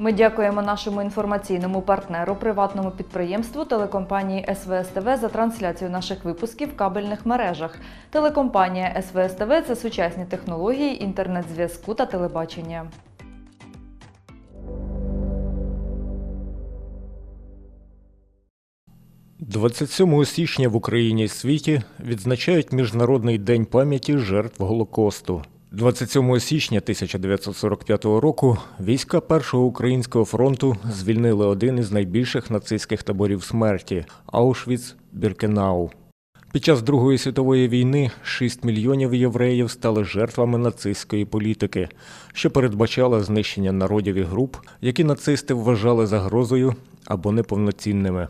Ми дякуємо нашому інформаційному партнеру, приватному підприємству телекомпанії СВСТВ за трансляцію наших випусків в кабельних мережах. Телекомпанія СВСТВ це сучасні технології інтернет-зв'язку та телебачення. – 27 січня в Україні і світі відзначають Міжнародний день пам'яті жертв Голокосту. 27 січня 1945 року війська Першого українського фронту звільнили один із найбільших нацистських таборів смерті Аушвіц-Біркенау. Під час Другої світової війни 6 мільйонів євреїв стали жертвами нацистської політики, що передбачала знищення народів і груп, які нацисти вважали загрозою або неповноцінними.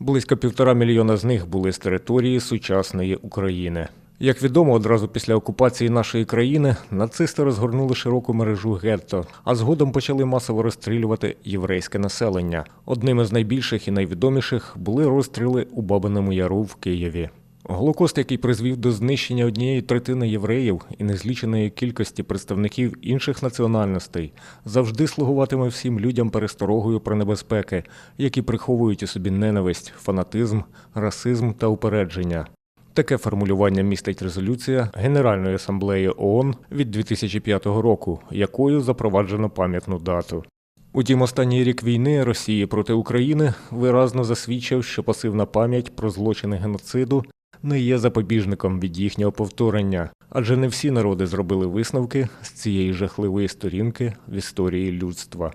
Близько півтора мільйона з них були з території сучасної України. Як відомо, одразу після окупації нашої країни нацисти розгорнули широку мережу гетто, а згодом почали масово розстрілювати єврейське населення. Одним із найбільших і найвідоміших були розстріли у Бабиному Яру в Києві. Голокост, який призвів до знищення однієї третини євреїв і незліченої кількості представників інших національностей, завжди слугуватиме всім людям пересторогою про небезпеки, які приховують у собі ненависть, фанатизм, расизм та упередження. Таке формулювання містить резолюція Генеральної асамблеї ООН від 2005 року, якою запроваджено пам'ятну дату. Утім, останній рік війни Росії проти України виразно засвідчив, що пасивна пам'ять про злочини геноциду не є запобіжником від їхнього повторення, адже не всі народи зробили висновки з цієї жахливої сторінки в історії людства.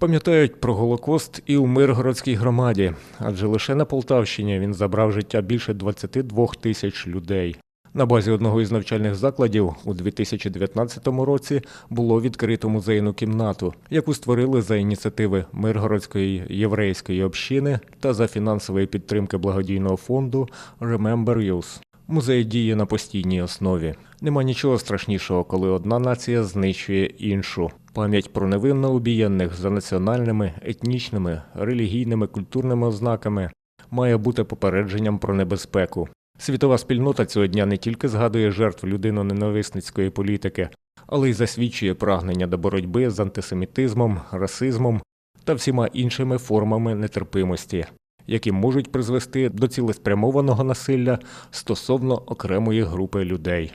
Пам'ятають про Голокост і у Миргородській громаді, адже лише на Полтавщині він забрав життя більше 22 тисяч людей. На базі одного із навчальних закладів у 2019 році було відкрито музейну кімнату, яку створили за ініціативи Миргородської єврейської общини та за фінансової підтримки благодійного фонду Remember Youth. Музей діє на постійній основі. Нема нічого страшнішого, коли одна нація знищує іншу. Пам'ять про невинно убієнних за національними, етнічними, релігійними, культурними ознаками має бути попередженням про небезпеку. Світова спільнота цього дня не тільки згадує жертв людино-ненависницької політики, але й засвідчує прагнення до боротьби з антисемітизмом, расизмом та всіма іншими формами нетерпимості, які можуть призвести до цілеспрямованого насилля стосовно окремої групи людей.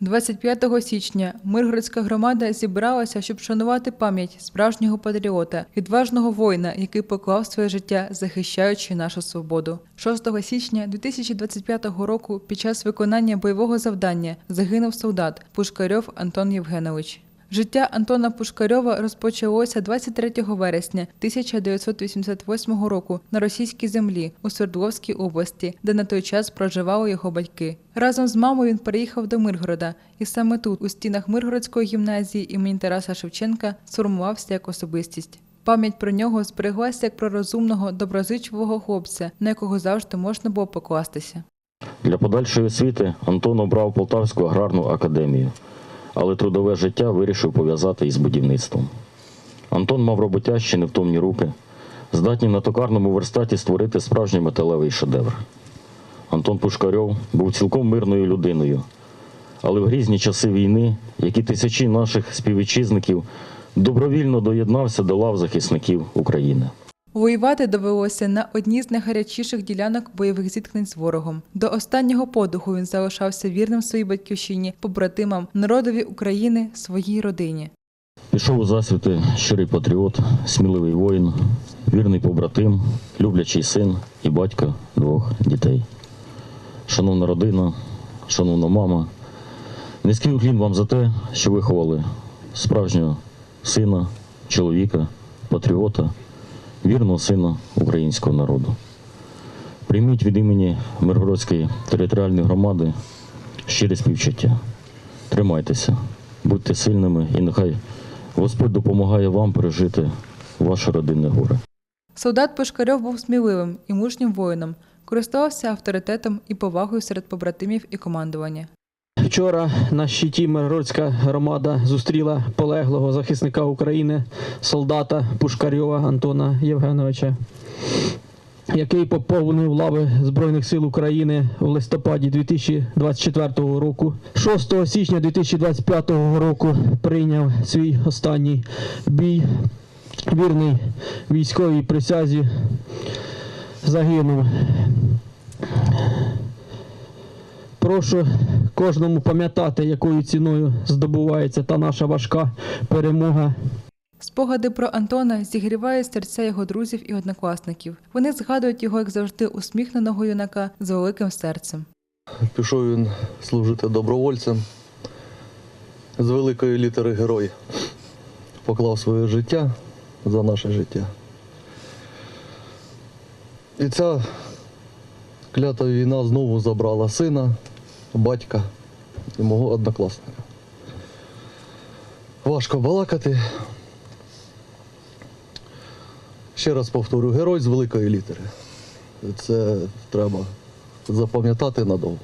25 січня Миргородська громада зібралася, щоб шанувати пам'ять справжнього патріота, відважного воїна, який поклав своє життя, захищаючи нашу свободу. 6 січня 2025 року під час виконання бойового завдання загинув солдат Пушкарьов Антон Євгенович. Життя Антона Пушкарьова розпочалося 23 вересня 1988 року на російській землі у Свердловській області, де на той час проживали його батьки. Разом з мамою він переїхав до Миргорода, і саме тут, у стінах Миргородської гімназії імені Тараса Шевченка, сформувався як особистість. Пам'ять про нього збереглася як про розумного, доброзичливого хлопця, на якого завжди можна було покластися. Для подальшої освіти Антон обрав Полтавську аграрну академію, але трудове життя вирішив пов'язати із будівництвом. Антон мав роботящі невтомні руки, здатні на токарному верстаті створити справжній металевий шедевр. Антон Пушкарьов був цілком мирною людиною, але в грізні часи війни, як і тисячі наших співвітчизників, добровільно доєднався до лав захисників України. Воювати довелося на одній з найгарячіших ділянок бойових зіткнень з ворогом. До останнього подуху він залишався вірним своїй батьківщині, побратимам, народові України, своїй родині. Пішов у засвіти щирий патріот, сміливий воїн, вірний побратим, люблячий син і батько двох дітей. Шановна родина, шановна мама, низький уклін вам за те, що виховали справжнього сина, чоловіка, патріота, вірного сина українського народу. Прийміть від імені Миргородської територіальної громади щире співчуття. Тримайтеся, будьте сильними і нехай Господь допомагає вам пережити ваше родинне горе. Солдат Пушкарьов був сміливим і мужнім воїном, користувався авторитетом і повагою серед побратимів і командування. Вчора на щиті Миргородська громада зустріла полеглого захисника України, солдата Пушкарьова Антона Євгеновича. який поповнив лави Збройних сил України у листопаді 2024 року. 6 січня 2025 року прийняв свій останній бій. Вірний військовій присязі загинув. Прошу кожному пам'ятати, якою ціною здобувається та наша важка перемога. Спогади про Антона зігрівають серця його друзів і однокласників. Вони згадують його, як завжди, усміхненого юнака з великим серцем. Пішов він служити добровольцем з великої літери герой. Поклав своє життя за наше життя. І ця клята війна знову забрала сина, батька і мого однокласника. Важко балакати. Ще раз повторю, герой з великої літери. Це треба запам'ятати надовго,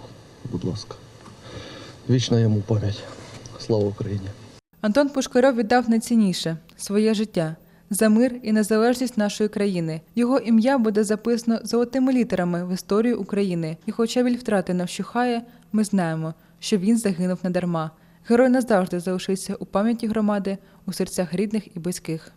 будь ласка. Вічна йому пам'ять. Слава Україні! Антон Пушкарьов віддав найцінніше своє життя за мир і незалежність нашої країни. Його ім'я буде записано золотими літерами в історію України. І хоча біль втрати не вщухає, ми знаємо, що він загинув недарма. Герой назавжди залишився у пам'яті громади, у серцях рідних і близьких.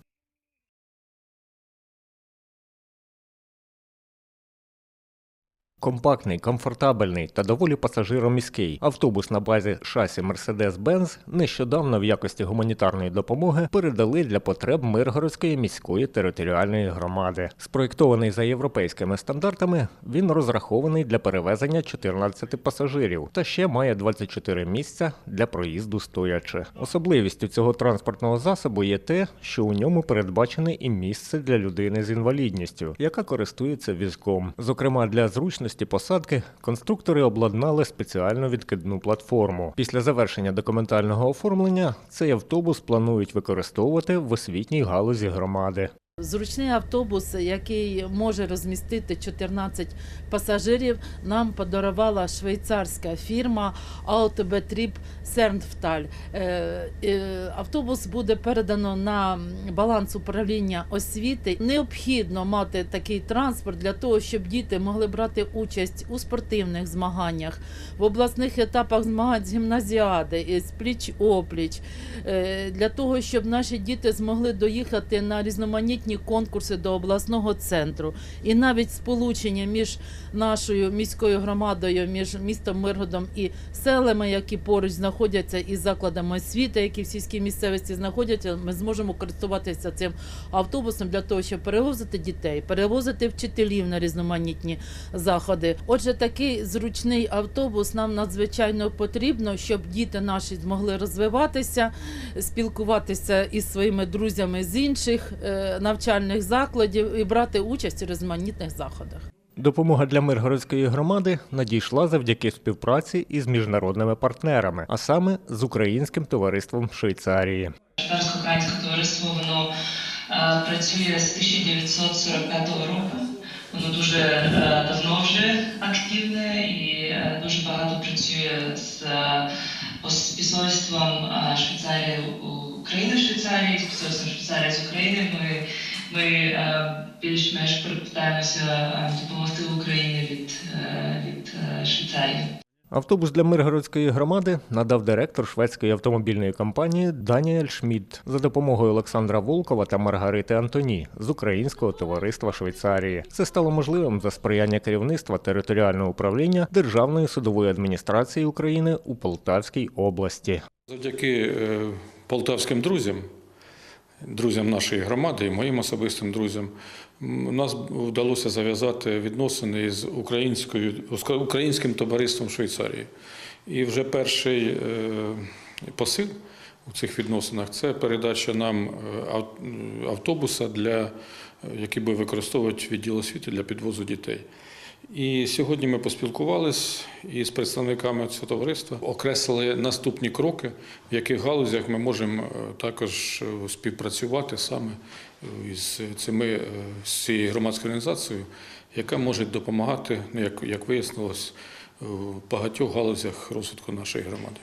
Компактний, комфортабельний та доволі пасажироміський автобус на базі шасі Mercedes-Benz нещодавно в якості гуманітарної допомоги передали для потреб Миргородської міської територіальної громади. Спроєктований за європейськими стандартами, він розрахований для перевезення 14 пасажирів та ще має 24 місця для проїзду стоячи. Особливістю цього транспортного засобу є те, що у ньому передбачене і місце для людини з інвалідністю, яка користується візком. Зокрема, для зручності посадки конструктори обладнали спеціальну відкидну платформу. Після завершення документального оформлення цей автобус планують використовувати в освітній галузі громади. Зручний автобус, який може розмістити 14 пасажирів, нам подарувала швейцарська фірма Autobetrieb Sernftal. Е, Автобус буде передано на баланс управління освіти. Необхідно мати такий транспорт для того, щоб діти могли брати участь у спортивних змаганнях, в обласних етапах змагань з гімназіади, з пліч опліч, Е, для того, щоб наші діти змогли доїхати на різноманітні конкурси до обласного центру. І навіть сполучення між нашою міською громадою, між містом Миргодом і селами, які поруч знаходяться, і закладами освіти, які в сільській місцевості знаходяться, ми зможемо користуватися цим автобусом для того, щоб перевозити дітей, перевозити вчителів на різноманітні заходи. Отже, такий зручний автобус нам надзвичайно потрібно, щоб діти наші змогли розвиватися, спілкуватися із своїми друзями з інших е, навчальних закладів і брати участь у різноманітних заходах. Допомога для Миргородської громади надійшла завдяки співпраці із міжнародними партнерами, а саме з Українським товариством Швейцарії. Швейцарсько-українське товариство воно е, працює з 1945 року. Воно дуже е, давно вже активне і е, дуже багато працює з посольством Швейцарії України Швейцарії, з посольством Швейцарії з України. Ми, ми е, більш-менш питаємося е, допомогти Україні від, е, від е, Швейцарії. Автобус для Миргородської громади надав директор шведської автомобільної компанії Даніель Шмідт за допомогою Олександра Волкова та Маргарити Антоні з Українського товариства Швейцарії. Це стало можливим за сприяння керівництва територіального управління Державної судової адміністрації України у Полтавській області. Завдяки е, полтавським друзям, друзям нашої громади і моїм особистим друзям, нас вдалося зав'язати відносини з українською, українським товариством Швейцарії. І вже перший е, посил у цих відносинах це передача нам е, ав- автобуса, для, який буде використовувати відділ освіти для підвозу дітей. І сьогодні ми поспілкувалися із представниками цього товариства, окреслили наступні кроки, в яких галузях ми можемо е, також е, співпрацювати саме е, із цими з цією громадською організацією, яка може допомагати, ну, як, як вияснилось, в багатьох галузях розвитку нашої громади.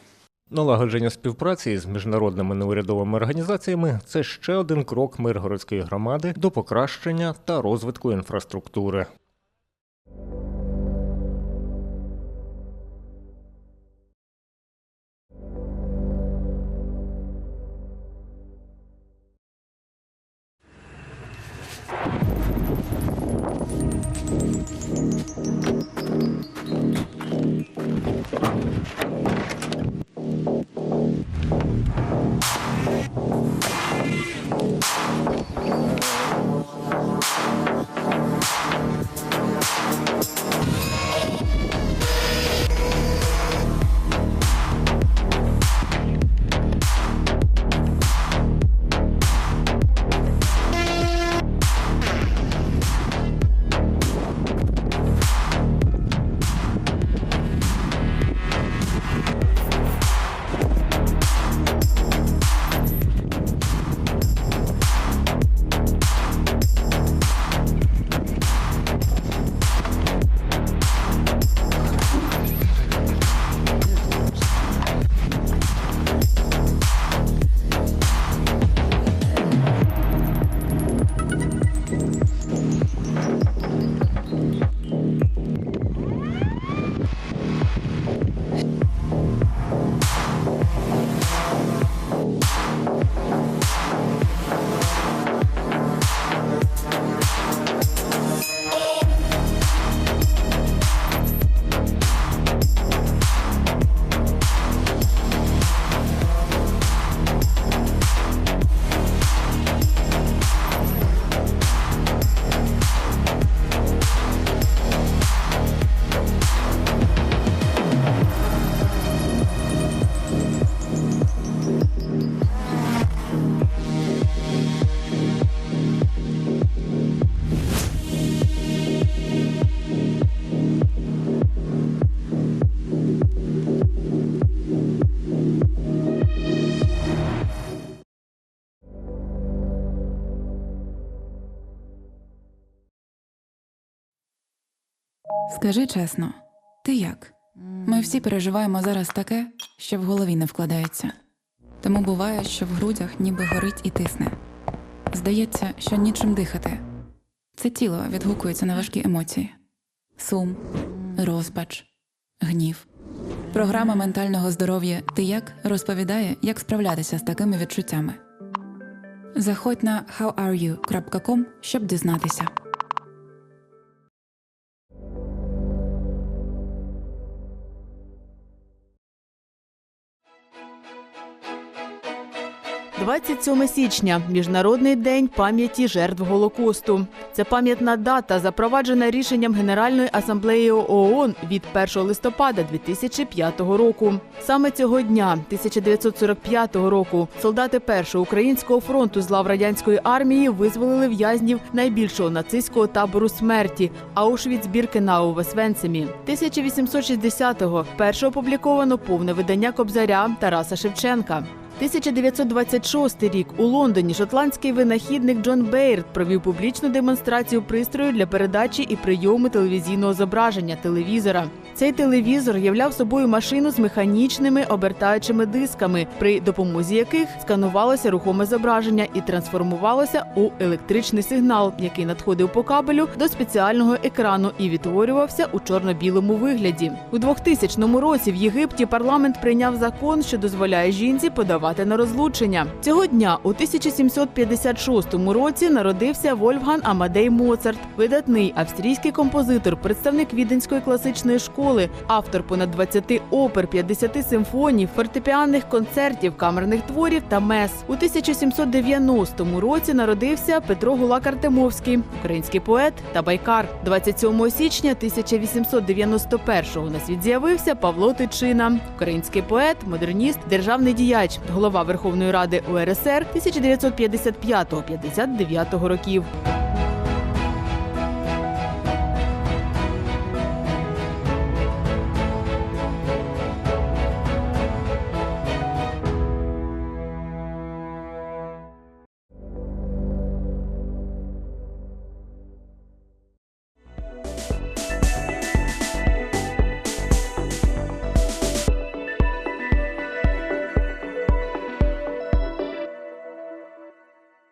Налагодження співпраці з міжнародними неурядовими організаціями це ще один крок Миргородської громади до покращення та розвитку інфраструктури. you Скажи чесно, ти як? Ми всі переживаємо зараз таке, що в голові не вкладається. Тому буває, що в грудях ніби горить і тисне. Здається, що нічим дихати. Це тіло відгукується на важкі емоції: сум, розпач, гнів. Програма ментального здоров'я Ти як розповідає, як справлятися з такими відчуттями. Заходь на howareyou.com, щоб дізнатися. – 27 січня Міжнародний день пам'яті жертв Голокосту. Це пам'ятна дата, запроваджена рішенням Генеральної асамблеї ООН від 1 листопада 2005 року. Саме цього дня, 1945 року, солдати першого українського фронту з лав радянської армії визволили в'язнів найбільшого нацистського табору смерті Аушвіц-Біркенау в Освенцимі. 1860-го вперше опубліковано повне видання Кобзаря Тараса Шевченка. 1926 рік у Лондоні шотландський винахідник Джон Бейрд провів публічну демонстрацію пристрою для передачі і прийому телевізійного зображення телевізора. Цей телевізор являв собою машину з механічними обертаючими дисками, при допомозі яких сканувалося рухоме зображення і трансформувалося у електричний сигнал, який надходив по кабелю до спеціального екрану і відтворювався у чорно-білому вигляді. У 2000 році в Єгипті парламент прийняв закон, що дозволяє жінці подавати на розлучення. Цього дня у 1756 році народився Вольфган Амадей Моцарт, видатний австрійський композитор, представник віденської класичної школи, автор понад 20 опер, 50 симфоній, фортепіанних концертів, камерних творів та мес. У 1790 році народився Петро Гулак Артемовський, український поет та байкар. 27 січня 1891-го на світ з'явився Павло Тичина, український поет, модерніст, державний діяч, голова Верховної Ради УРСР 1955-59 років.